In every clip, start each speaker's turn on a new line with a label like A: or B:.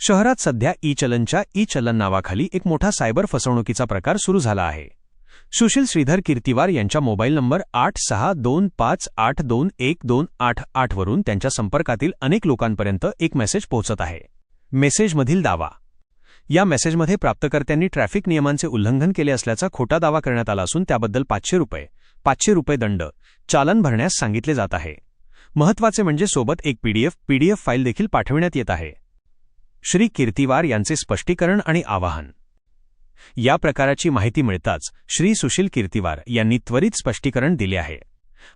A: शहरात सध्या E चलनच्या E चलन नावाखाली एक मोठा सायबर फसवणुकीचा प्रकार सुरू झाला आहे. सुशील श्रीधर कीर्तिवार यांच्या मोबाईल नंबर आठ सहा दोन पाच आठ दोन एक दोन आठ आठ वरून त्यांच्या संपर्कातील अनेक लोकांपर्यंत एक मेसेज पोहोचत आहे. मेसेजमधील दावा या मेसेजमध्ये प्राप्तकर्त्यांनी ट्रॅफिक नियमांचे उल्लंघन केले असल्याचा खोटा दावा करण्यात आला असून त्याबद्दल पाचशे रुपये पाचशे रुपये दंड चालन भरण्यास सांगितले जात आहे. महत्त्वाचे म्हणजे सोबत एक पीडीएफ पीडीएफ फाईल देखील पाठविण्यात येत आहे. श्री कीर्तिवार यांचे स्पष्टीकरण आणि आवाहन. या प्रकाराची माहिती मिळताच श्री सुशील कीर्तिवार यांनी त्वरित स्पष्टीकरण दिले आहे.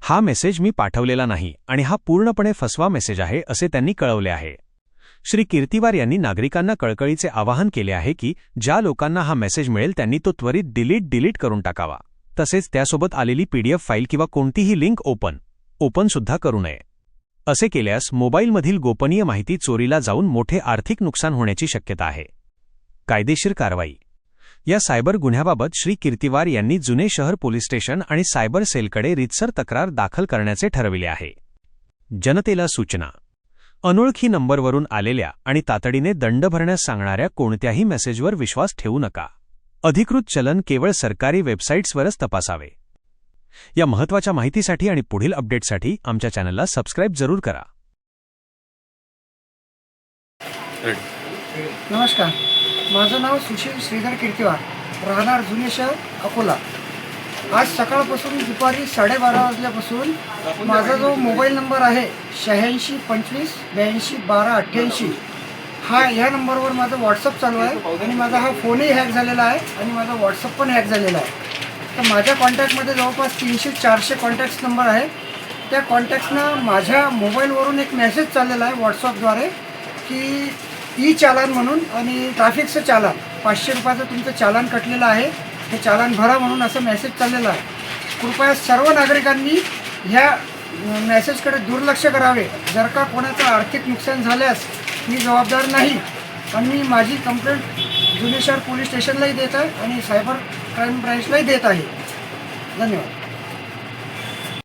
A: हा मेसेज मी पाठवलेला नाही आणि हा पूर्णपणे फसवा मेसेज आहे असे त्यांनी कळवले आहे. श्री कीर्तिवार यांनी नागरिकांना कळकळीचे आवाहन केले आहे की ज्या लोकांना हा मेसेज मिळेल त्यांनी तो त्वरित डिलीट डिलीट करून टाकावा. तसेच त्यासोबत आलेली पीडीएफ फाईल किंवा कोणतीही लिंक ओपन ओपन सुद्धा करू नये. असे केल्यास मोबाईलमधील गोपनीय माहिती चोरीला जाऊन मोठे आर्थिक नुकसान होण्याची शक्यता आहे. कायदेशीर कारवाई. या सायबर गुन्ह्याबाबत श्री कीर्तिवार यांनी जुने शहर पोलीस स्टेशन आणि सायबर सेलकडे रितसर तक्रार दाखल करण्याचे ठरविले आहे. जनतेला सूचना. अनोळखी नंबरवरून आलेल्या आणि तातडीने दंड भरण्यास सांगणाऱ्या कोणत्याही मेसेजवर विश्वास ठेवू नका. अधिकृत चलन केवळ सरकारी वेबसाईट्सवरच तपासावे. या महत्त्वाच्या माहितीसाठी आणि पुढील अपडेटसाठी आमच्या चॅनलला सबस्क्राईब जरूर करा.
B: नमस्कार. माझं नाव सुशील श्रीधर कीर्तिवार. राहणार जुने शहर अकोला. आज सकाळपासून दुपारी साडेबारा वाजल्यापासून माझा जो मोबाईल नंबर आहे शहाऐंशी पंचवीस ब्याऐंशी बारा अठ्ठ्याऐंशी हा ह्या नंबरवर माझा व्हॉट्सअप चालू आहे आणि माझा हा फोनही हॅक झालेला आहे आणि माझा व्हॉट्सअप पण हॅक झालेला आहे. तर माझ्या कॉन्टॅक्टमध्ये जवळपास तीनशे चारशे कॉन्टॅक्ट्स नंबर आहे. त्या कॉन्टॅक्ट्सना माझ्या मोबाईलवरून एक मेसेज चाललेला आहे व्हॉट्सअपद्वारे की ई चालान म्हणून आणि ट्रॅफिकचं चालान पाचशे रुपयाचं तुमचं चालान कटलेलं आहे. हे चालान भरा म्हणून असं मेसेज चाललेला आहे. कृपया सर्व नागरिकांनी ह्या मेसेजकडे दुर्लक्ष करावे. जर का कोणाचं आर्थिक नुकसान झाल्यास मी जबाबदार नाही. आणि मी माझी कंप्लेंट जुने शहर पोलीस स्टेशनलाही देत आहे आणि सायबर क्राईम ब्रँचलाही देत आहे. धन्यवाद.